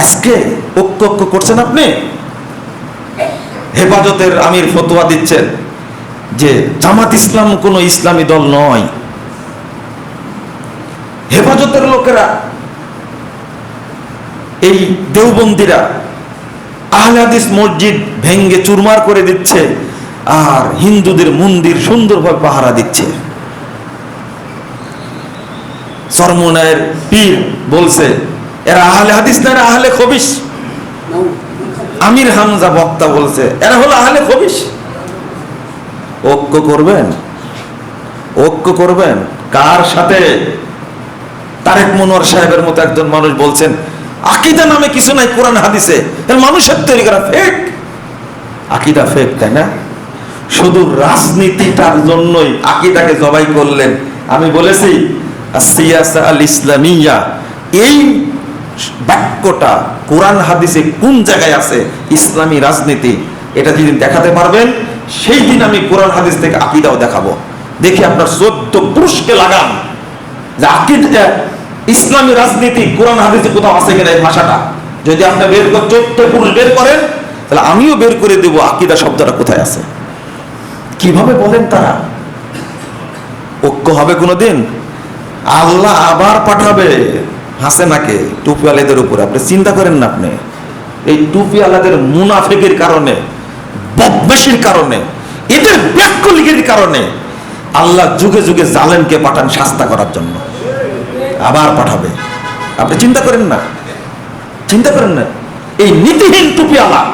আজকে ঐক্য ঐক্য করছেন আপনি? হেফাজতের আমির ফতোয়া দিচ্ছেন যে জামাত ইসলাম কোনো ইসলামী দল নয়। হেফাজতের লোকেরা, এই দেওবন্দিরা আহলে হাদিস মসজিদ ভেঙ্গে চুরমার করে দিচ্ছে আর হিন্দুদের মন্দির সুন্দরভাবে পাহারা দিচ্ছে। সরমনায়ের পীর বলছে এরা আহলে হাদিস না, এরা আহলে খবিস আমির হামজা বক্তা বলছে, এরা হলো আহলে খবিস ঐক্য করবেন? ঐক্য করবেন? কার সাথে? তারেক মনোয়ার সাহেবের মতো একজন মানুষ বলছেন, আকিদা নামে কিছু নাই কোরআন হাদিসে। মানুষের তৈরি করা ফেক আকিদা ফেক তাই না? শুধু রাজনীতিটার জন্যই আকিদাকে জবাই করলেন। আমি বলেছি সিয়াসা আল ইসলামিয়া এই বাক্যটা কোরআন হাদিসে কোন জায়গায় আছে? ইসলামী রাজনীতি। এটা যেদিন দেখাতে পারবেন, সেই দিন আমি কোরআন হাদিস থেকে আকিদাও দেখাবো। দেখি আপনার চোদ্দ পুরুষকে লাগান। যে আকিদা ইসলামী রাজনীতি, কোরআন হাদিসে কোথাও আছে কিনা এই ভাষাটা? যদি আপনি বের করে চোদ্দ পুরুষ বের করেন, তাহলে আমিও বের করে দেবো আকিদা শব্দটা কোথায় আছে। কীভাবে বলেন তারা? ঐক্য হবে কোনোদিন? আল্লাহ আবার পাঠাবে। হাসেনাকে টুপিওয়ালাদের উপরে, আপনি চিন্তা করেন না আপনি। এই টুপিওয়ালাদের মুনাফেকের কারণে, বদমাশির কারণে, এদের ব্যাকলিগের কারণে আল্লাহ যুগে যুগে জালেমকে পাঠান শাস্তা করার জন্য। আবার পাঠাবে। আপনি চিন্তা করেন না। চিন্তা করেন না। এই নীতিহীন টুপিওয়ালা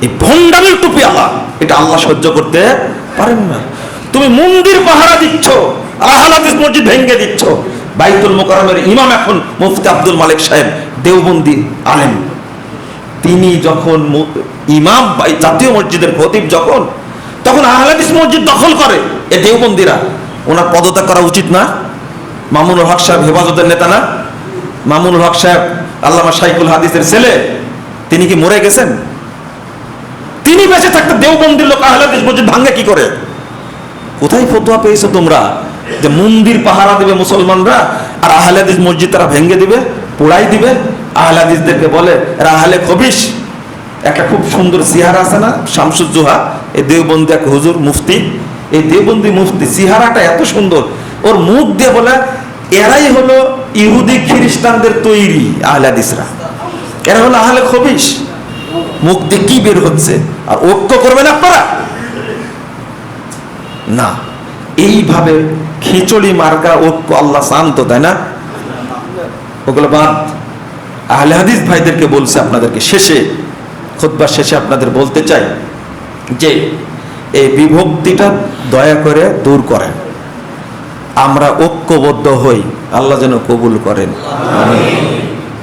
এই ভণ্ডামির টুপিওয়ালা এটা আল্লাহ সহ্য করতে পারেন না। তুমি মন্দির পাহারা দিচ্ছ, আহলাদিস মসজিদ ভেঙ্গে দিচ্ছ বাইতুল মোকারমের ইমাম এখন মুফতি আব্দুল মালিক সাহেব, দেওবন্দি আলেম। তিনি যখন ইমাম জাতীয় মসজিদের খতিব যখন, তখন আহলাদিস মসজিদ দখল করে এ দেওবন্দিরা। ওনার পদত্যাগ করা উচিত না। মামুনুল হক সাহেব হেফাজতের নেতা না। মামুনুল হক সাহেব আল্লামা শাইকুল হাদিসের ছেলে। তিনি কি মরে গেছেন? তিনি বেঁচে থাকতে দেওবন্দির লোক আহলাদিস মসজিদ ভাঙ্গে কি করে? কোথায় ফতোয়া পেয়েছ তোমরা? যে মন্দির পাহারা দেবে মুসলমানরা, আর আহলাদিস মসজিদ তারা ভেঙ্গে দিবে, পোড়াই দিবে। আহলাদিসদেরকে বলে, এরা আহলে খবিস একটা খুব সুন্দর সিহারা আছে না শামসুজ্জোহা এই দেওবন্দি এক হুজুর মুফতি। এই দেওবন্দি মুফতি সিহারাটা এত সুন্দর, ওর মুখ দিয়ে বলে, এরাই হলো ইহুদি খ্রিস্টানদের তৈরি আহলাদিসরা। এরা হলো আহলে খবিস মুখ দিয়ে কি বের হচ্ছে? আর ঐক্য করবেন আপনারা? না, এইভাবে খিচুড়ি মার্কা ঐক্য আল্লাহ শান্ত, তাই না? ওগুলো বাদ। আহলে হাদিস ভাইদেরকে বলছে আপনাদেরকে শেষে খুতবার শেষে আপনাদের বলতে চাই যে, এই বিভক্তিটা দয়া করে দূর করেন। আমরা ঐক্যবদ্ধ হই, আল্লাহ যেন কবুল করেন।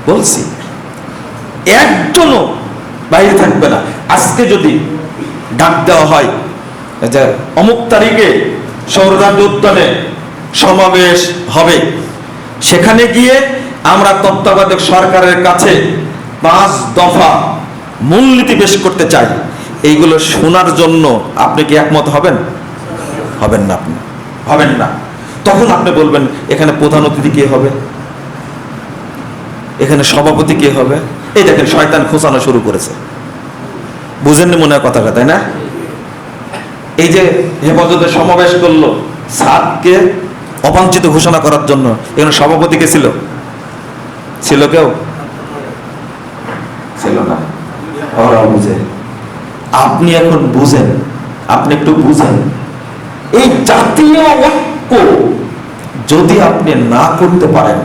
বলছি, একজনও বাইরে থাকবে না। আজকে যদি ডাক দেওয়া হয় যে অমুক তারিখে সৌররাজ্য উদ্যানে সমাবেশ হবে। সেখানে গিয়ে আমরা তত্ত্বাবধায়ক সরকারের কাছে পাঁচ দফা মূলনীতি পেশ করতে চাই। এইগুলো শোনার জন্য আপনি কি একমত হবেন? হবেন না আপনি। হবেন না। তখন আপনি বলবেন, এখানে প্রধান অতিথি কে হবে? এখানে সভাপতি কে হবে? এই দেখেন, শয়তান খোঁচানো শুরু করেছে। বুঝেননি মনে হয় কথাটা, তাই না? এই যে হেফাজতে সমাবেশ করল সাদকে অবাঞ্ছিত ঘোষণা করার জন্য, এখানে সভাপতি কে ছিল? ছিল কেউ? ছিল না। ওরা বুঝে। আপনি এখন বুঝেন, আপনি একটু বুঝেন। এই জাতীয় ঐক্য যদি আপনি না করতে পারেন,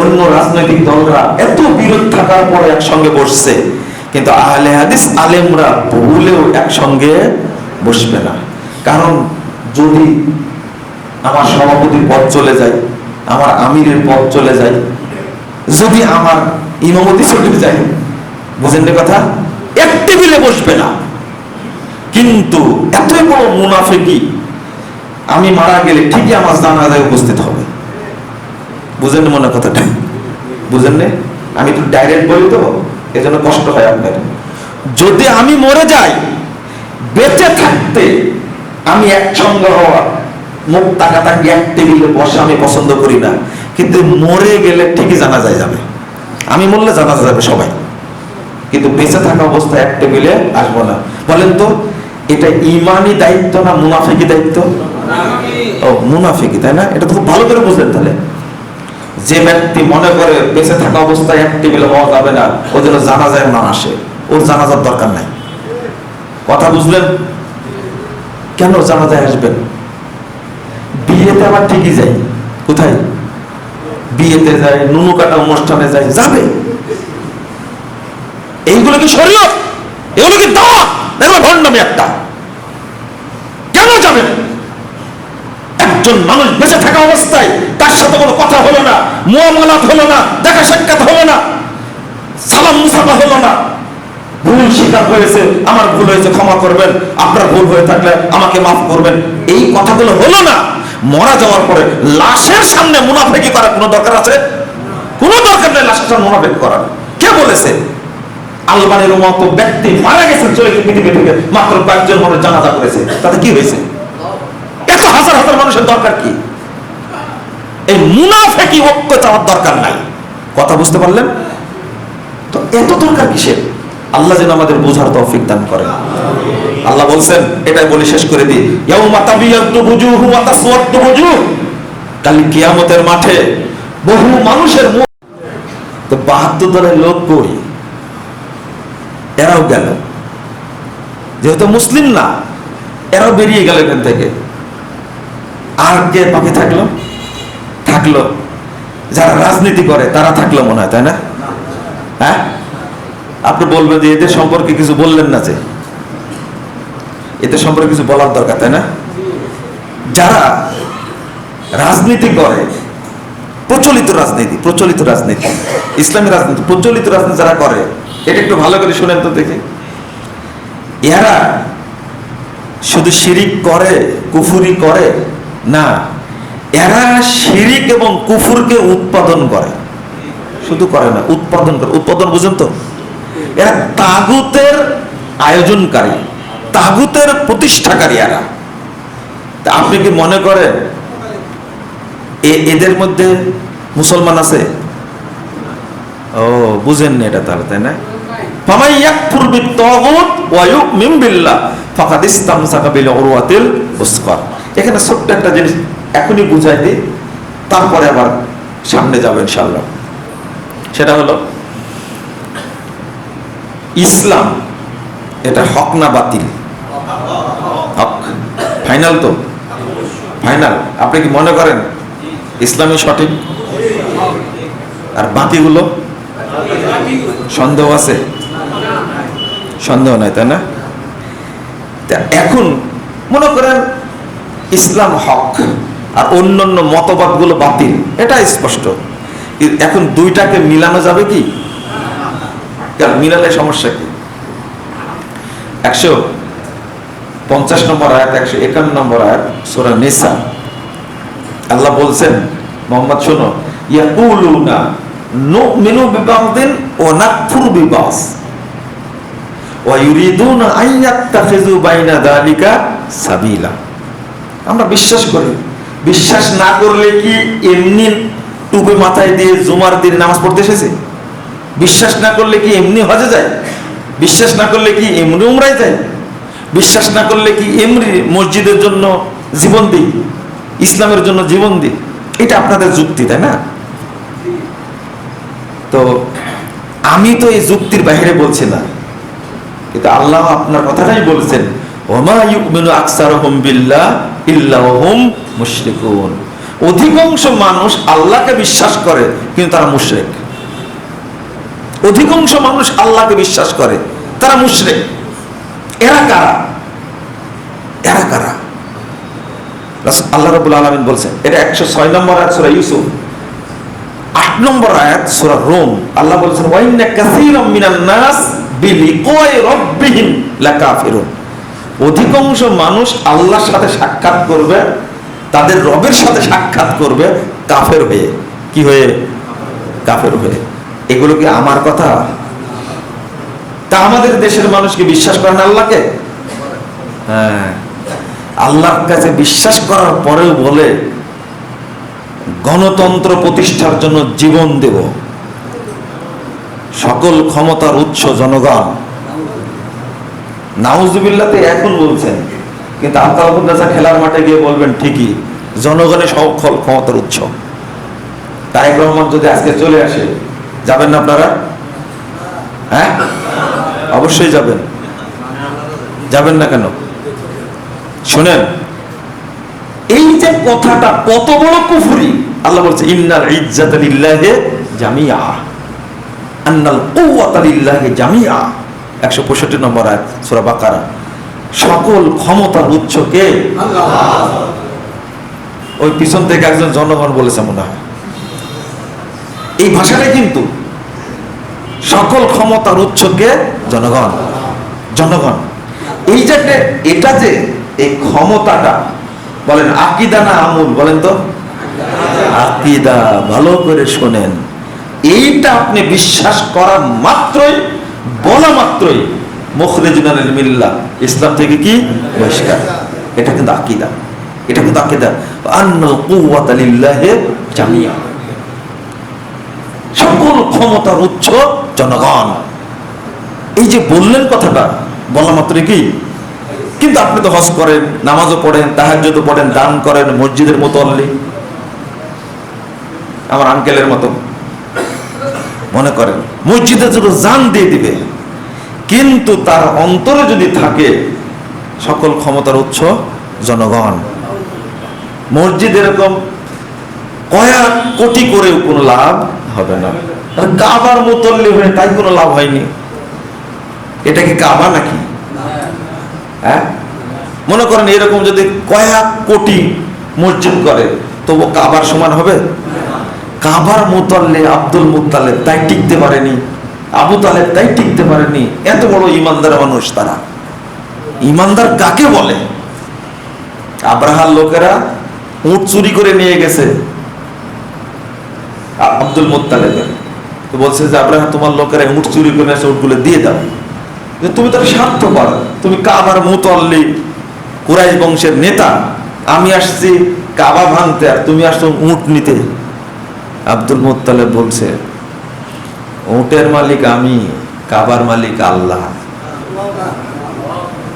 অন্য রাজনৈতিক দলরা এত বিরোধ থাকার পরে একসঙ্গে বসছে, কিন্তু আহলে হাদিস আলেমরা ভুলেও একসঙ্গে বসবে না। কারণ যদি আমার সভাপতির পথ চলে যায়, আমার আমিরের পথ চলে যায়, যদি আমার ইমামতি চলে যায়, বুঝেন কথা? এক টেবিলে বসবে না। কিন্তু এত বড় মুনাফেকি, আমি মারা গেলে ঠিকই আমার জানাজায় উপস্থিত হবে। বুঝেন মনে কথাটা? বুঝেন? আমি একটু ডাইরেক্ট বলি তো, এজন্য কষ্ট হয় আপনার। যদি আমি মরে যাই, বেঁচে থাকতে আমি একসঙ্গে হওয়া, মুখ তাকাতাকি এক টেবিলে বসা আমি পছন্দ করি না। কিন্তু মরে গেলে ঠিকই জানা যায় যাবে। আমি বললে জানা যাবে সবাই। কিন্তু বেঁচে থাকা অবস্থায় এক টেবিলে আসব না। বলেন তো, এটা ইমানি দায়িত্ব না মুনাফিকি দায়িত্ব? ও, মুনাফিকি, তাই না? এটা তো খুব ভালো করে বুঝলেন তাহলে। যে ব্যক্তি মনে করে বেঁচে থাকা অবস্থায় এক টেবিলে হওয়া যাবে না ও যেন জানাজায় না আসে। ওর জানাজার দরকার নাই। কথা বুঝলেন? কেন জানাজায় আসবেন? বিয়েতে আবার ঠিকই যাই কোথায়? বিয়েতে যায়, নুনু কাটা অনুষ্ঠানে যায়, যাবে। এইগুলো কি শরীয়ত? এগুলো কি দাওয়া? এগুলো ভণ্ডামি একটা। কেন যাবেন? একজন মানুষ বেঁচে থাকা অবস্থায় তার সাথে কোনো কথা হলো না, মুয়ামালাত হলো না, দেখা সাক্ষাৎ হলো না, সালাম মুসাফা হলো না। ভুল স্বীকার হয়েছে আমার ভুল হয়েছে, ক্ষমা করবেন। আপনার ভুল হয়ে থাকলে আমাকে মাফ করবেন। এই কথাগুলো হলো না। মরা যাওয়ার পরে লাশের সামনে মুনাফেকি করার কোনো দরকার আছে? কোনো দরকার নেই লাশের সামনে মুনাফেকি করার। কে বলেছে? আলবানের মতো ব্যক্তি মারা গেছেন চলে গিয়ে পৃথিবী থেকে মাত্র কয়েকজন মানুষ জানাজা করেছে। তাতে কি হয়েছে? এত হাজার হাজার মানুষের দরকার কি? এই মুনাফেকি ঐক্য চাওয়ার দরকার নাই। কথা বুঝতে পারলেন? তো এত দরকার কিসের? আল্লাহ যেন আমাদের বোঝার তৌফিক দান করেন। আল্লাহ বলছেন, এটাই বলে শেষ করে দিই। ইয়াউমা তাবিয়াদ্দু বুজুহু ওয়া তাসওয়াদ্দু বুজুহ। কাল কিয়ামতের মাঠে বহু মানুষের মুখ তো বাহাত্তর দলের লোক কই? এরাও গেল। যেহেতু মুসলিম না, এরাও বেরিয়ে গেল এখান থেকে। আর কে বাকি থাকল? থাকল। যারা রাজনীতি করে, তারা থাকল মনে হয়, তাই না? হ্যাঁ? আপনি বলবেন যে এদের সম্পর্কে কিছু বললেন না যে। এদের সম্পর্কে কিছু বলার দরকার, তাই না? যারা রাজনীতি করে, প্রচলিত রাজনীতি প্রচলিত রাজনীতি, ইসলামী রাজনীতি, প্রচলিত রাজনীতি যারা করে, এটা একটু ভালো করে শুনেন তো দেখি। এরা শুধু শিরিক করে, কুফুরি করে, না, এরা শিরিক এবং কুফুরকে উৎপাদন করে। শুধু করে না, উৎপাদন করে। উৎপাদন বুঝেন তো? এরা তাগুতের আয়োজনকারী, তাগুতের প্রতিষ্ঠাকারী এরা। আপনি কি মনে করেন এদের মধ্যে মুসলমান আছে? ও বুঝেন এটা তাহলে, তাই না? এখানে ছোট্ট একটা জিনিস, এখনই তারপরে আবার সামনে যাব ইনশাআল্লাহ। সেটা হলো ইসলাম, এটা হক না বাতিল? হক। ফাইনাল তো? ফাইনাল। আপনি কি মনে করেন ইসলামই সঠিক? আর বাকিগুলো সন্দেহ আছে? সন্দেহ নাই, তাই না? এখন মনে করেন ইসলাম হক আর অন্যান্য মতবাদগুলো বাতিল এটা স্পষ্ট। এখন দুইটাকে মিলানো যাবে কি? মিলালে সমস্যা কি? একশো পঞ্চাশ নম্বর আয়াত, একশো একান্ন নম্বর আয়াত, সোরা নিসা। আল্লাহ বলছেন, মোহাম্মদ, শোনো, ইয়াকুলুনা নুমিনু ও নাকফুরু বিবাস। ওয়া বাইনা সাবিলা। আমরা বিশ্বাস করি, বিশ্বাস না করলে কি এমনি টুপি মাথায় দিয়ে জুমার দিন নামাজ পড়তে এসেছে? বিশ্বাস না করলে কি এমনি হজে যায়? বিশ্বাস না করলে কি এমনি উমরায় যায়? বিশ্বাস না করলে কি এমনি মসজিদের জন্য জীবন দিই? ইসলামের জন্য জীবন দিই? এটা আপনাদের যুক্তি, তাই না? তো আমি তো এই যুক্তির বাইরে বলছি না। কিন্তু আল্লাহ আপনার কথাটাই বলছেন অধিকাংশ মানুষ আল্লাহকে বিশ্বাস করে, কিন্তু তারা মুশরিক। অধিকাংশ মানুষ আল্লাহকে বিশ্বাস করে। তারা মুশরিক। এরা কারা? এরা কারা? আল্লাহ রাব্বুল আলামিন বলছেন, এটা একশো ছয় নম্বর আয়াত সূরা ইউসুফ। আট নম্বর আয়াত সূরা রোম। আল্লাহ বলছেন ওয়াইন্না কাসীরাম মিনান নাস বিলিকাই রাব্বিহিম লাকাফিরুন। অধিকাংশ মানুষ আল্লাহর সাথে সাক্ষাৎ করবে, তাদের রবের সাথে সাক্ষাৎ করবে কাফের হয়ে। কি হয়ে? কাফের হয়ে। এগুলো কি আমার কথা? তা আমাদের দেশের মানুষ কি বিশ্বাস করেন আল্লাহকে? হ্যাঁ। আল্লাহর কাছে বিশ্বাস করার পরেও বলে, গণতন্ত্র প্রতিষ্ঠার জন্য জীবন দেব। সকল ক্ষমতার উৎস জনগণ। নাউজুবিল্লাতে এখন বলছেন, কিন্তু আলতাফুদ্দাসা খেলার মাঠে গিয়ে বলবেন, ঠিকই, জনগণের সকল ক্ষমতার উৎস। তারেক রহমান যদি আজকে চলে আসে যাবেন না আপনারা? হ্যাঁ? অবশ্যই যাবেন। যাবেন না কেন? শুনেন, এই যে কথাটা কত বড় কুফুরি। আল্লাহ বলছে, ইন্নাল ইজ্জাতা লিল্লাহি জামিয়া আন্নাল কুওয়াতা লিল্লাহি জামিয়া 165 নম্বর আয়াত, সূরা বাকারা। সকল ক্ষমতার উৎস কে? ওই পিছন থেকে একজন জনগণ বলেছে মনে হয়। এই ভাষাটা কিন্তু সকল ক্ষমতার উৎসকে জনগণ জনগণ। এই যে এটা যে এই ক্ষমতাটা, বলেন আকিদা না আমুল, বলেন তো? আকিদা, ভালো করে শোনেন। এইটা আপনি বিশ্বাস করা মাত্রই, বলা মাত্রই মুখরেজুনাল মিল্লা। ইসলাম থেকে কি? বহিষ্কার। এটা কিন্তু আকিদা। এটা কিন্তু আকিদা। আন্নাল কুওয়াতা লিল্লাহি জামিয়া সকল ক্ষমতার উৎস জনগণ। এই যে বললেন কথাটা বলা মাত্র কি? কিন্তু আপনি তো হজ করেন, নামাজও পড়েন, তাহাজ্জুদও পড়েন, দান করেন, মসজিদের মতো অল্লি। আমার আঙ্কেলের মতো। মনে করেন মসজিদের জন্য জান দিয়ে দিবে। কিন্তু তার অন্তরে যদি থাকে সকল ক্ষমতার উৎস জনগণ। মসজিদ এরকম কয়েক কোটি করেও কোনো লাভ হবে না। কাবার মুতল্লি হয়ে তাই কোনো লাভ হয়নি। এটা কি কাবা নাকি? হ্যাঁ? মনে করেন এরকম যদি কয়েক কোটি মসজিদ করে তবু কাবার সমান হবে? কাবার মুতল্লে আব্দুল মুতালেব তাই টিকতে পারেনি। আবু তালেব তাই টিকতে পারেনি। এত বড় ইমানদার মানুষ তারা। ইমানদার কাকে বলে? আব্রাহার লোকেরা উট চুরি করে নিয়ে গেছে। আব্দুল মোত্তালেবের তো বলছে যে, আব্রাহাম, তোমার লোকেরা উঠ চুরি করে এসে উটগুলো দিয়ে দাও। যে তুমি তো স্বার্থ পার তুমি কাবার মুতল্লি, কুরাইশ বংশের নেতা। আমি আসছি কাবা ভাঙতে, আর তুমি আসছো উট নিতে। আব্দুল মোত্তালেব বলছে, উটের মালিক আমি, কাবার মালিক আল্লাহ।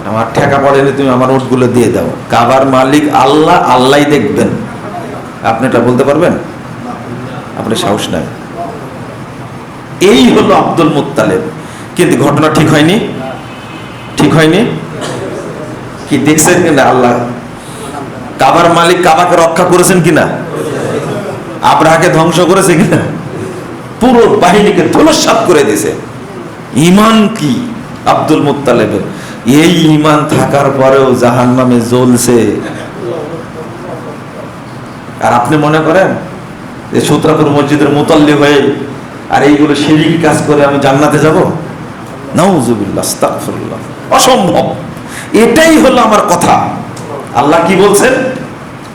আমার ঠেকা পড়েনি, তুমি আমার উটগুলো দিয়ে দাও। কাবার মালিক আল্লাহ, আল্লাহই দেখবেন। আপনি এটা বলতে পারবেন? আপনার সাহস নাই। এই হলো আব্দুল মুত্তালেব। কিন্তু ঘটনা ঠিক হয়নি? ঠিক হয়নি? কি দেখছেন কিনা আল্লাহ? কাবার মালিক কাবাকে রক্ষা করেছেন কিনা? আব্রাহাকে ধ্বংস করেছে কিনা? পুরো বাহিনীকে ধুলসাত করে দিয়েছে। ইমান কি আব্দুল মুত্তালেবের? এই ইমান থাকার পরেও জাহান নামে জ্বলছে। আর আপনি মনে করেন? যে সূত্রাপুর মসজিদের মোতাল্লি হয়ে আর এইগুলো সিঁড়ি কাজ করে আমি জান্নাতে যাব? নাউজুবিল্লাহ অসম্ভব। এটাই হলো আমার কথা। আল্লাহ কি বলছেন?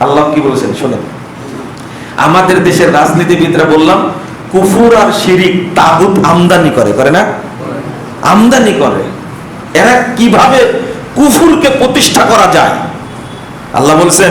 আল্লাহ কি বলছেন? শোনেন। আমাদের দেশের রাজনীতিবিদরা বললাম, কুফুর আর শিরিক তাগুত আমদানি করে। করে না? আমদানি করে। এরা কীভাবে কুফুরকে প্রতিষ্ঠা করা যায়? আল্লাহ বলছেন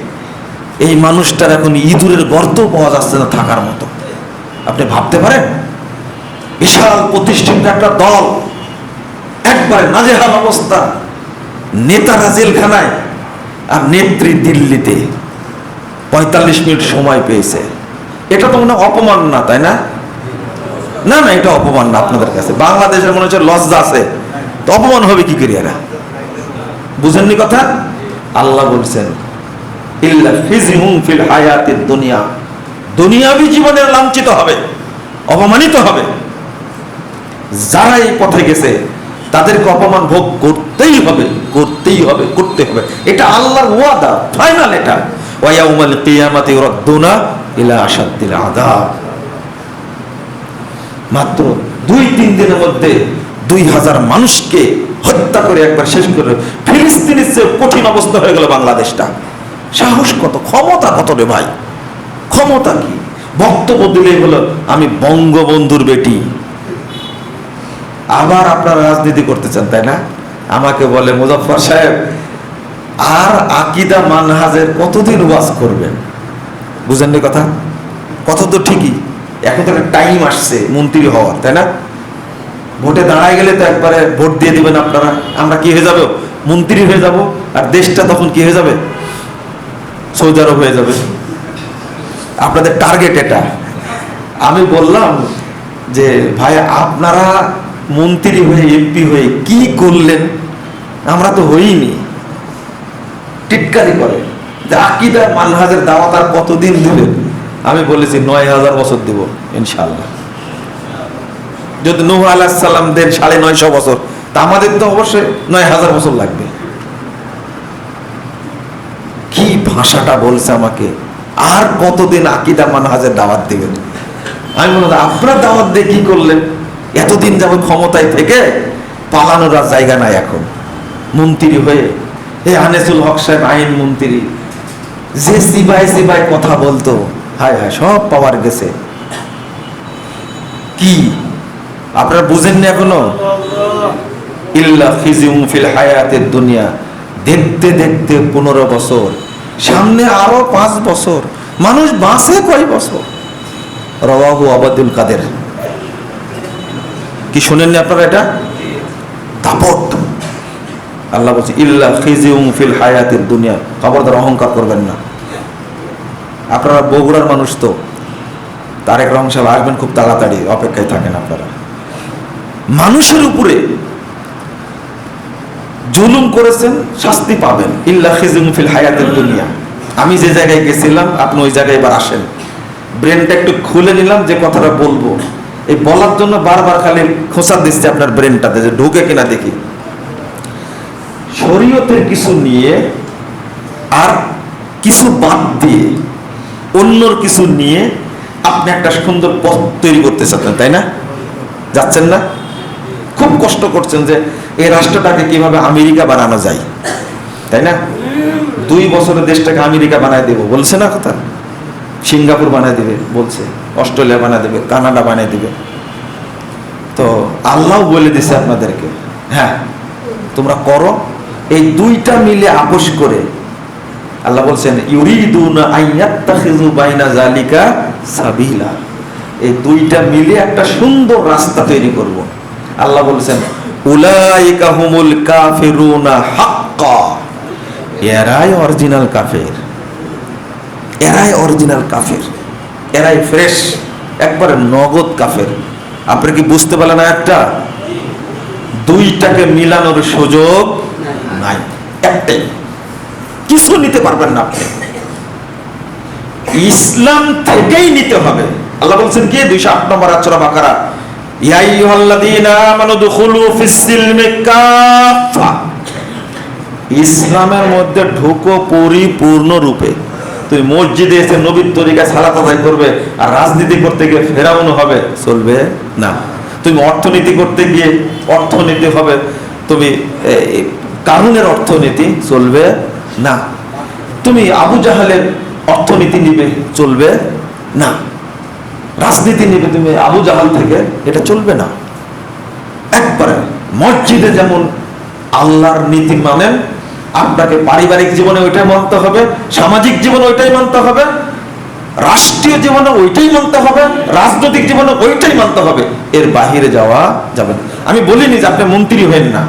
এই মানুষটার এখন ইঁদুরের গর্ত পাওয়া যাচ্ছে না থাকার মতো। আপনি ভাবতে পারেন? বিশাল প্রতিষ্ঠিত একটা দল, একবারে নাজেহাল অবস্থা, নেতারা জেলখানায়, আর নেত্রী দিল্লিতে। পঁয়তাল্লিশ মিনিট সময় পেয়েছে। এটা তো মনে অপমান না, তাই না? না না, এটা অপমান না আপনাদের কাছে। বাংলাদেশের মনে হচ্ছে লজ্জা আছে। তো অপমান হবে কি করি এরা? বুঝেননি কথা? আল্লাহ বলছেন দুনিয়াবী জীবনে লাঞ্ছিত হবে, অপমানিত হবে। যারা এই পথে গেছে, তাদেরকে অপমান ভোগ করতেই হবে করতেই হবে, করতে হবে। এটা আল্লাহর ওয়াদা, ফাইনাল এটা। দুই তিন দিনের মধ্যে দুই হাজার মানুষকে হত্যা করে একবার শেষ করে কঠিন অবস্থা হয়ে গেল বাংলাদেশটা। সাহস কত, ক্ষমতা কত রে ভাই? ক্ষমতা কি? বক্তব্য দিলেই হলো, আমি বঙ্গবন্ধুর বেটি। আবার আপনারা রাজনীতি করতে চান, তাই না? আমাকে বলে মুজফর সাহেব, আর আকিদা মানহাজের কতদিন ওয়াজ করবেন? বুঝেননি কথা? কথা তো ঠিকই, এখন তো একটা টাইম আসছে, মন্ত্রী হওয়ার, তাই না? ভোটে দাঁড়ায় গেলে তো একবারে ভোট দিয়ে দিবেন আপনারা। আমরা কি হয়ে যাব? মন্ত্রী হয়ে যাব, আর দেশটা তখন কি হয়ে যাবে? সৌদি আরব হয়ে যাবে। আপনাদের টার্গেট এটা। আমি বললাম যে, ভাই, আপনারা মন্ত্রী হয়ে এমপি হয়ে কি করলেন? আমরা তো হইনি। টিটকারি করে যে মানহাজের দাওয়াত আর কতদিন দিবেন? আমি বলেছি, নয় হাজার বছর দিব ইনশাল্লাহ যদি নূহ আলাহ সাল্লাম দেন, সাড়ে নয়শো বছর। তা আমাদের তো অবশ্যই নয় হাজার বছর লাগবে কি ভাষাটা বলছে আমাকে, আর কতদিন আকিদা মানহাজের দাওয়াত দিবেন আমি বললাম, আপনার দাওয়াত দিয়ে কি করলেন? এতদিন যাবে ক্ষমতায় থেকে পালানোর আর জায়গা নাই এখন। মন্ত্রী হয়ে, এ আনেসুল হক সাহেব আইন মন্ত্রী, যে সিবাই সিবাই কথা বলতো, হায় হায়, সব পাওয়ার গেছে। কি? আপনারা বুঝেননি এখনও? ইল্লা খিজিউম ফিল হায়াতের দুনিয়া। দেখতে দেখতে পনেরো বছর সামনে আরও পাঁচ বছর। মানুষ বাঁচে কয় বছর? রবাহু আবাদুল কাদের। কি শোনেননি আপনারা এটা? দাপট। আল্লাহ বলছে, ইল্লা খিজিউম ফিল হায়াতের দুনিয়া। খবরদার অহংকার করবেন না। আপনারা বগুড়ার মানুষ তো। তারেক রহমান সাহেব আসবেন খুব তাড়াতাড়ি, অপেক্ষায় থাকেন আপনারা। মানুষের উপরে জুলুম করেছেন, শাস্তি পাবেন। ইল্লা ফিল হায়াতের দুনিয়া। আমি যে জায়গায় গেছিলাম, আপনি ওই জায়গায় এবার আসেন। ব্রেনটা একটু খুলে নিলাম, যে কথাটা বলব। এই বলার জন্য বারবার খালি খোঁচা দিচ্ছে আপনার ব্রেনটাতে, যে ঢুকে কিনা দেখি। শরীয়তের কিছু নিয়ে আর কিছু বাদ দিয়ে অন্যর কিছু নিয়ে আপনি একটা সুন্দর পথ তৈরি করতে চাচ্ছেন তাই না? যাচ্ছেন না? খুব কষ্ট করছেন যে এই রাষ্ট্রটাকে কীভাবে আমেরিকা বানানো যায়? তাই না? দুই বছরে দেশটাকে আমেরিকা বানায় দেব। বলছে না কথা? সিঙ্গাপুর বানায় দিবে, বলছে। অস্ট্রেলিয়া বানায় দেবে, কানাডা বানিয়ে দিবে। তো আল্লাহ বলে দিছে আপনাদেরকে হ্যাঁ তোমরা করো। এই দুইটা মিলে আপোষ করে আল্লাহ বলছেন, ইউরিদুনা বাইনা জালিকা সাবিলা। এই দুইটা মিলে একটা সুন্দর রাস্তা তৈরি করব। আল্লাহ বলছেন হাক্কা। এরাই অরিজিনাল কাফের। এরাই অরিজিনাল কাফের। এরাই ফ্রেশ, একবারে নগদ কাফের। আপনি কি বুঝতে পারলেন একটা দুইটাকে মিলানোর সুযোগ নাই। একটাই। কিছু নিতে পারবেন না আপনি। ইসলাম থেকেই নিতে হবে। আল্লাহ বলছেন কি? দুইশো আট নম্বর আচরা বাকারা। ইসলামের মধ্যে ঢুকো পরিপূর্ণ রূপে। তুমি মসজিদে এসে নবীর তরিকা সালাত আদায় করবে আর রাজনীতি করতে গিয়ে ফেরাউন হবে, চলবে না। তুমি অর্থনীতি করতে গিয়ে অর্থনীতি হবে, তুমি কানুনের অর্থনীতি চলবে না। তুমি আবু জাহালের অর্থনীতি নিবে, চলবে না। রাজনীতি নিবে তুমি আবু জাহাল থেকে এটা চলবে না। একবারে মসজিদে যেমন আল্লাহর নীতি মানেন, আপনাকে পারিবারিক জীবনে ওইটাই মানতে হবে, সামাজিক জীবনে ওইটাই মানতে হবে, রাষ্ট্রীয় জীবনে ওইটাই মানতে হবে, রাজনৈতিক জীবনে ওইটাই মানতে হবে, এর বাহিরে যাওয়া যাবে আমি বলিনি যে আপনি মন্ত্রী হবেন না।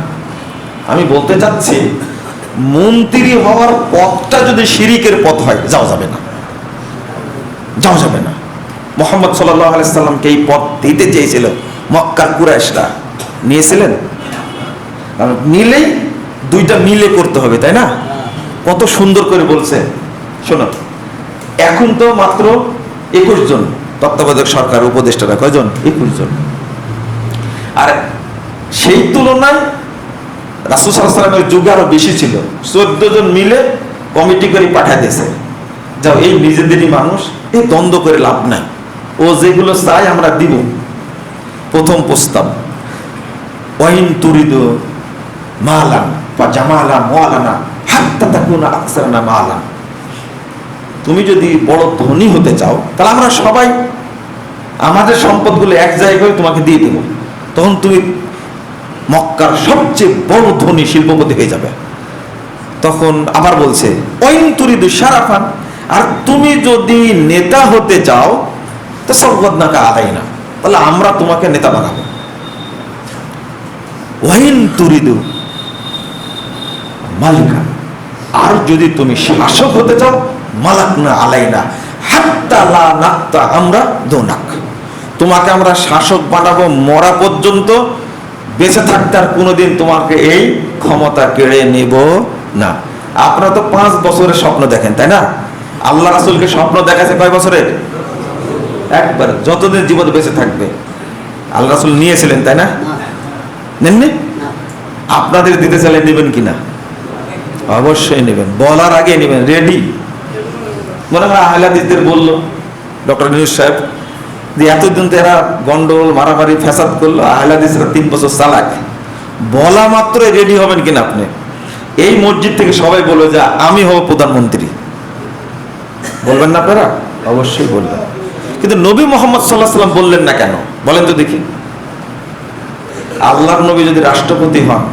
আমি বলতে চাচ্ছি, মন্ত্রী হওয়ার পথটা যদি শিরিকের পথ হয়, যাওয়া যাবে না। যাওয়া যাবে না। মোহাম্মদ আলাইসাল্লামকে এই পথ দিতে চেয়েছিল? মক্কার কুরাইশরা। নিয়েছিলেন? কারণ মিলেই দুইটা মিলে করতে হবে, তাই না? কত সুন্দর করে বলছে। শোনো, এখন তো মাত্র একুশ জন তত্ত্বাবধায়ক সরকার, উপদেষ্টারা, কয়জন? একুশ জন। আর সেই তুলনায় রাসুল সাল্লামের যুগে আরও বেশি ছিল। চোদ্দ জন মিলে কমিটি করে পাঠিয়ে দিয়েছে। যাও, এই নিজেদেরই মানুষ, এই দ্বন্দ্ব করে লাভ নাই। ও যেগুলো চাই আমরা দিব। প্রথম প্রস্তাব, ওয়াইন তুরিদ মালান বা জামালা মোয়ালানা হাত্তা মালান। তুমি যদি বড় ধনী হতে চাও, তাহলে আমরা সবাই আমাদের সম্পদগুলো এক জায়গায় তোমাকে দিয়ে দেব। তখন তুমি মক্কার সবচেয়ে বড় ধনী শিল্পপতি হয়ে যাবে। তখন আবার বলছে ওইন তুরিদু সারাফান আর তুমি যদি নেতা হতে চাও তো সর্বদনাকা আদায় না তাহলে আমরা তোমাকে নেতা বানাবো। ওয়াইন তুরিদু মালিকা। আর যদি তুমি শাসক হতে চাও মালাক না আলাই না আমরা দোনাক। তোমাকে আমরা শাসক বানাবো মরা পর্যন্ত। বেঁচে থাকতে আর কোনোদিন তোমাকে এই ক্ষমতা কেড়ে নেব না। আপনারা তো পাঁচ বছরের স্বপ্ন দেখেন, তাই না? আল্লাহ রাসুলকে স্বপ্ন দেখাচ্ছে কয় বছরের? একবার যতদিন জীবন বেঁচে থাকবে আল্লাহ রাসুল নিয়েছিলেন তাই না? নেননি? আপনাদের দিতে চাইলে নেবেন কিনা অবশ্যই নেবেন। বলার আগে নেবেন রেডি। মনে হয় আহলাদিসদের বলল ডক্টর নিউজ সাহেব যে এতদিন তো এরা গন্ডগোল মারামারি ফ্যাসাদ করল আহলাদিসরা তিন বছর চালাক। বলা মাত্রই রেডি হবেন কিনা আপনি? এই মসজিদ থেকে সবাই বলবে যে আমি হব প্রধানমন্ত্রী। বলবেন না আপনারা? অবশ্যই বলবেন। কিন্তু নবী মোহাম্মদ সাল্লাহ সাল্লাম বললেন না কেন? বলেন তো দেখি। আল্লাহর নবী যদি রাষ্ট্রপতি হন,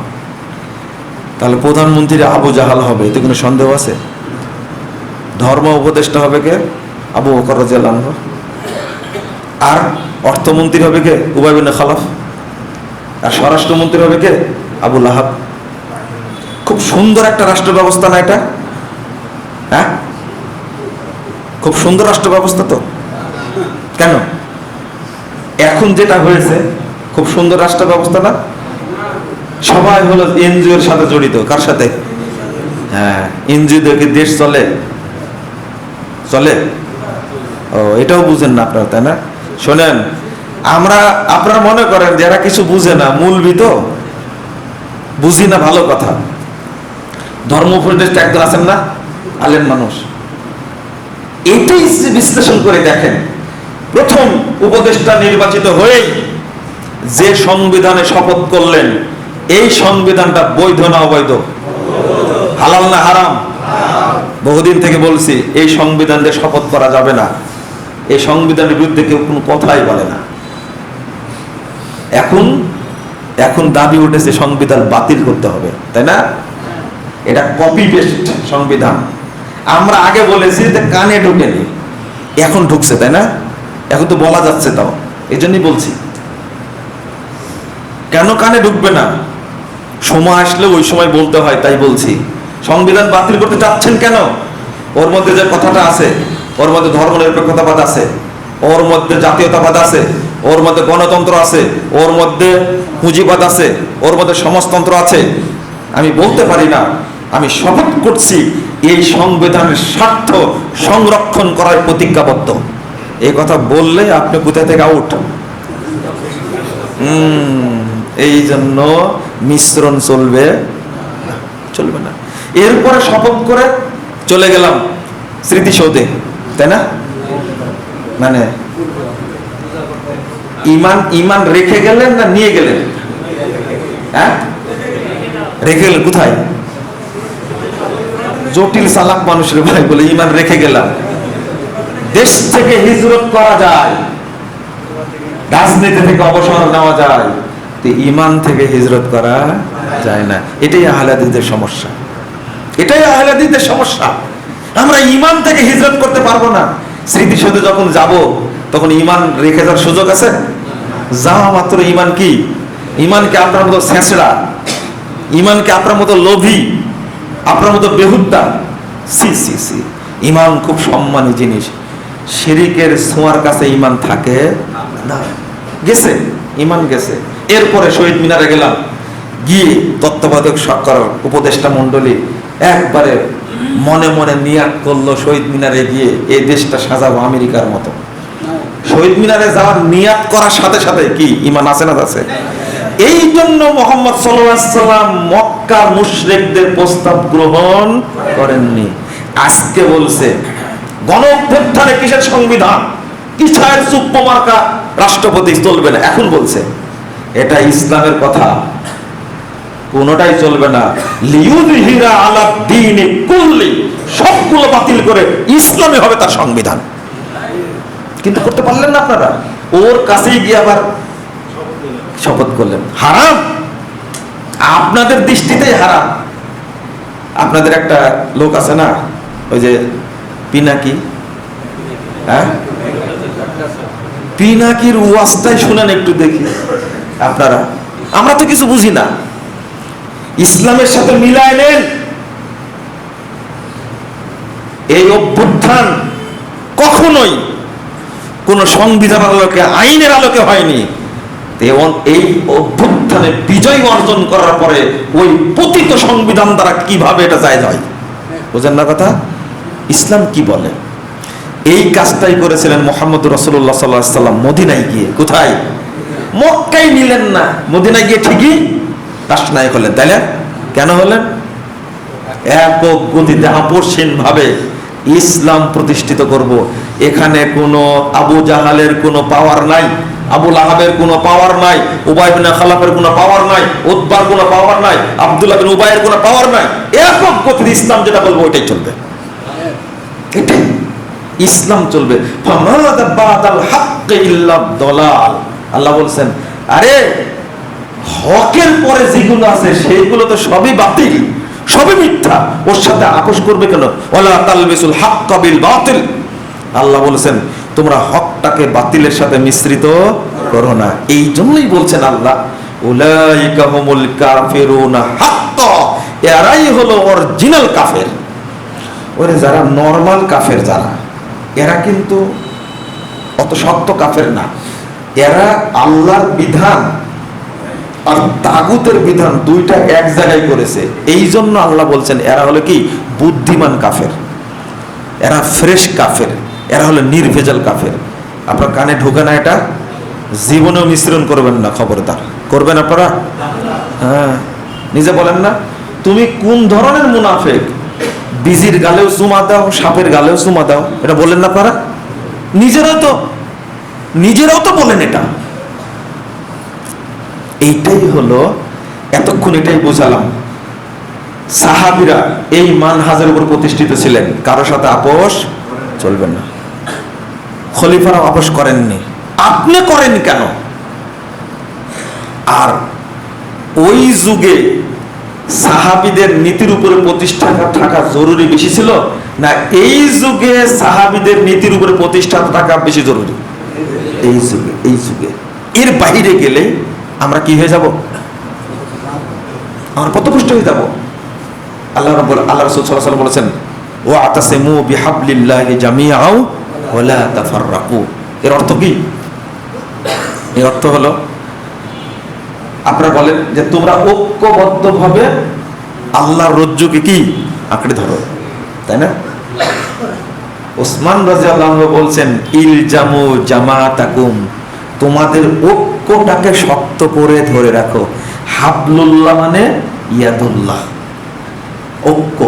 তাহলে প্রধানমন্ত্রী আবু জাহাল হবে, এতে কোনো সন্দেহ আছে? ধর্ম উপদেষ্টা হবে কে? আবু বকর আর অর্থমন্ত্রী হবে কে? উবাই বিন খালাফ। আর স্বরাষ্ট্রমন্ত্রী হবে কে? আবু লাহাব। খুব সুন্দর একটা রাষ্ট্র ব্যবস্থা না এটা? হ্যাঁ? খুব সুন্দর রাষ্ট্র ব্যবস্থা তো। কেন? এখন যেটা হয়েছে, খুব সুন্দর রাষ্ট্র ব্যবস্থা না সবাই হলো এনজিও এর সাথে জড়িত, কার সাথে? হ্যাঁ এনজিও দেখে দেশ চলে? চলে? ও, এটাও বুঝেন না আপনারা, তাই না? শোনেন, আমরা, আপনারা মনে করেন যারা কিছু বুঝে না, মূলবি তো? বুঝি না ভালো কথা। ধর্ম উপদেষ্টা একজন আছেন না? আলেন মানুষ। এটাই বিশ্লেষণ করে দেখেন। প্রথম উপদেষ্টা নির্বাচিত হয়েই যে সংবিধানে শপথ করলেন, এই সংবিধানটা বৈধ না অবৈধ? হালাল না হারাম? বহুদিন থেকে বলছি, এই সংবিধান দিয়ে শপথ করা যাবে না। এই সংবিধানের বিরুদ্ধে কেউ কোনো কথাই বলে না। এখন এখন দাবি উঠেছে সংবিধান বাতিল করতে হবে, তাই না? এটা কপি পেস্ট সংবিধান। আমরা আগে বলেছি যে কানে ঢুকেনি, এখন ঢুকছে, তাই না? এখন তো বলা যাচ্ছে তাও। এই জন্যই বলছি। কেন কানে ঢুকবে না? সময় আসলে ওই সময় বলতে হয়, তাই বলছি। সংবিধান বাতিল করতে চাচ্ছেন কেন? ওর মধ্যে যে কথাটা আছে, ওর মধ্যে ধর্ম নিরপেক্ষতাবাদ আছে, ওর মধ্যে জাতীয়তাবাদ আছে, ওর মধ্যে গণতন্ত্র আছে, ওর মধ্যে পুঁজিবাদ আছে, ওর মধ্যে সমাজতন্ত্র আছে, আমি বলতে পারি না। আমি শপথ করছি, এই সংবিধানের স্বার্থ সংরক্ষণ করার প্রতিজ্ঞাবদ্ধ। এই কথা বললে আপনি কোথা থেকে আউট এই জন্য মিশ্রণ চলবে চলবে না। এরপরে শপথ করে চলে গেলাম স্মৃতিসৌধে, তাই না? মানে ইমান ইমান রেখে গেলেন না নিয়ে গেলেন? হ্যাঁ? রেখে গেলেন, কোথায়? জটিল সালাক মানুষের ভাই বলে ইমান রেখে গেলাম। দেশ থেকে হিজরত করা যায়, রাজনীতি থেকে অবসর নেওয়া যায়, তো ইমান থেকে হিজরত করা যায় না। এটাই আহলাদিদের সমস্যা। এটাই আহলাদিদের সমস্যা। আমরা ইমান থেকে হিজরত করতে পারব না। স্মৃতিসৌধে যখন যাব, তখন ইমান রেখে যাওয়ার সুযোগ আছে? যাওয়া মাত্র ইমান কি? ইমানকে আপনার মতো ছেঁচড়া ইমানকে আপনার মতো লোভী? আপনার মতো বেহুদ্দা সি সি সি। ইমান খুব সম্মানী জিনিস। শিরিকের ছোঁয়ার কাছে ইমান থাকে? না। গেছে? ইমান গেছে। এরপরে শহীদ মিনারে গেলাম। গিয়ে তত্ত্বাবধায়ক সরকার, উপদেষ্টা মণ্ডলী একবারে মনে মনে নিয়াত করল শহীদ মিনারে গিয়ে এই দেশটা সাজাবো আমেরিকার মতো। শহীদ মিনারে যাওয়ার নিয়াত করার সাথে সাথে কি ইমান আছে না আছে? এই জন্য মোহাম্মদ সাল্লাম মক্কা মুশরিকদের প্রস্তাব গ্রহণ করেননি। আজকে বলছে গণ কিসের সংবিধান? কিসের সুপ্পমার্কা রাষ্ট্রপতি চলবে না? এখন বলছে, এটা ইসলামের কথা। কোনোটাই চলবে না। লিউযহিরা আলা দীনি কুল্লি, সবগুলো বাতিল করে ইসলামে হবে তার সংবিধান। কিন্তু করতে পারলেন না আপনারা। ওর কাছেই গিয়ে আবার শপথ করলেন। হারাম। আপনাদের দৃষ্টিতেই হারাম। আপনাদের একটা লোক আছে না, ওই যে পিনাকি? হ্যাঁ? পিনাকির ওয়াজটাই শুনেন একটু দেখি আপনারা। আমরা তো কিছু বুঝি না। ইসলামের সাথে মিলায় নেন। এই অভ্যুত্থান কখনোই কোন সংবিধান আলোকে, আইনের আলোকে হয়নি। এবং এই অভ্যুত্থানে বিজয় অর্জন করার পরে ওই পতিত সংবিধান দ্বারা কীভাবে এটা যায় হয়? বুঝেন না কথা? ইসলাম কি বলে? এই কাজটাই করেছিলেন মোহাম্মদ রসুল্লাহ সাল্লাহ সাল্লাম। মদিনায় গিয়ে। কোথায়? মক্কাই নিলেন না। মদিনায় গিয়ে ঠিকই রাষ্ট্রনায়ক হলেন তাই না কেন হলেন? একক গতিতে আপসহীন ভাবে ইসলাম প্রতিষ্ঠিত করব। এখানে কোনো আবু জাহালের কোনো পাওয়ার নাই আবুল আহাবের কোনো পাওয়ার নাই, উবাই খালাফের কোনো পাওয়ার নাই উদ্বার কোনো পাওয়ার নাই, আব্দুল্লাহ বিন উবাইয়ের কোনো পাওয়ার নাই। একক গতিতে ইসলাম যেটা বলব, ওইটাই চলবে। এটাই ইসলাম চলবে। আল্লাহ বলছেন, আরে, হকের পরে যেগুলো আছে সেইগুলো তো সবই বাতিল, সবই মিথ্যা। ওর সাথে আপোষ করবে কেন? তালবিসুল হাক্কা বিল বাতিল। আল্লাহ বলেছেন, তোমরা হকটাকে বাতিলের সাথে মিশ্রিত করো না। এই জন্যই বলছেন আল্লাহ, উলাইকা হুমুল কাফিরুনা হাক্কা। এরাই হলো অরিজিনাল কাফের। ওরে যারা নর্মাল কাফের যারা, এরা কিন্তু অত শক্ত কাফের না। এরা আল্লাহর বিধান আর তাগুতের বিধান দুইটা এক জায়গায় করেছে। এই জন্য আল্লাহ বলছেন, এরা হলো কি? বুদ্ধিমান কাফের। এরা ফ্রেশ কাফের। এরা হলো নির্ভেজাল কাফের। আপনার কানে ঢোকে না এটা? জীবনেও মিশ্রণ করবেন না খবরদার। করবেন আপনারা? হ্যাঁ। নিজে বলেন না। তুমি কোন ধরনের মুনাফেক? বিজির গালেও চুমা দাও, সাপের গালেও চুমা দাও। এটা বলেন না আপনারা? নিজেরাও তো নিজেরাও তো বলেন এটা। এইটাই হলো, এতক্ষণ এটাই বোঝালাম। সাহাবিরা এই মানহাজের উপর প্রতিষ্ঠিত ছিলেন। কারোর সাথে আপোষ চলবে না। খলিফারা আপোষ করেননি। আপনি করেন কেন? আর ওই যুগে সাহাবিদের নীতির উপরে প্রতিষ্ঠা থাকা জরুরি বেশি ছিল? না, এই যুগে সাহাবিদের নীতির উপরে প্রতিষ্ঠা থাকা বেশি জরুরি? এই যুগে এই যুগে। এর বাইরে গেলে আমরা কি হয়ে যাব? আমরা পথভ্রষ্ট হয়ে যাব। আল্লাহ রাব্বুল, আল্লাহ রাসূল সাল্লাল্লাহু আলাইহি বলেছেন ওয়া আতাসিমু বিহাবলিল্লাহি জামিআও ওয়া লা তাফাররাকু। এর অর্থ কি? এর অর্থ হলো আপনারা বলেন যে তোমরা ঐক্যবদ্ধভাবে আল্লাহর রজ্জুকে কি আঁকড়ে ধরো, তাই না? ওসমান রাজিয়াল্লাহু আনহু বলছেন, ইলজামু জামাতাকুম, তোমাদের ঐক্যটাকে শক্ত করে ধরে রাখো। হাবলুল্লাহ মানে ইয়াদুল্লাহ। ঐক্য,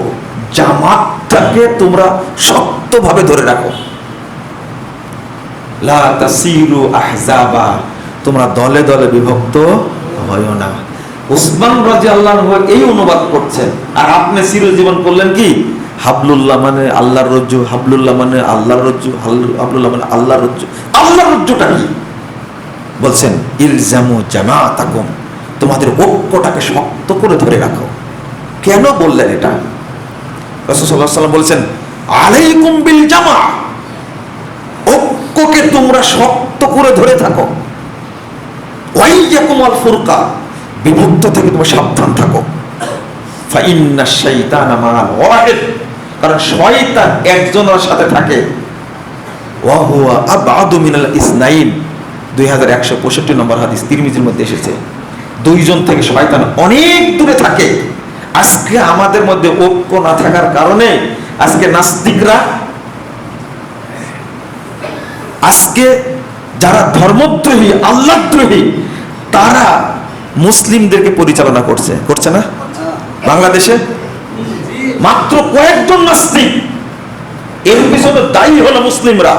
জামাতটাকে তোমরা শক্তভাবে ধরে রাখো। লা তাসিরু আহজাবা, তোমরা দলে দলে বিভক্ত হয়ো না। উসমান রাজি আল্লাহ এই অনুবাদ করছেন। আর আপনি চিরজীবন করলেন কি? হাবলুল্লাহ মানে আল্লাহর রজ্জু, হাবলুল্লাহ মানে আল্লাহর রজ্জু, হাবলুল্লাহ মানে রজ্জু। রজ্জুটা কি? বলছেন, ইলজামু জামাতাকুম। তোমাদের ঐক্যটাকে শক্ত করে ধরে রাখো। কেন বললেন এটা? বলছেন, আলাইকুম বিল জামা। ঐক্যকে তোমরা শক্ত করে ধরে থাকো। ওয়াইয়াকুমাল ফুরকা, বিভক্ত থেকে তোমরা সাবধান থাকো। ফাইন্না ওয়াহিদ, কারণ শয়তান একজনের সাথে থাকে। ওয়া হুয়া আবআদু মিনাল ইসনাইন 2165 নম্বর হাদিস তিরমিজির মধ্যে এসেছে। দুইজন থেকে শয়তান অনেক দূরে থাকে। আজকে আমাদের মধ্যে ঐক্য না থাকার কারণে আজকে নাস্তিকরা, আজকে যারা ধর্মদ্রোহী, আল্লাহদ্রোহী, তারা মুসলিমদেরকে পরিচালনা করছে। করছে না? বাংলাদেশে? মাত্র কয়েকজন নাস্তিক। এর পিছনে দায়ী হলো মুসলিমরা।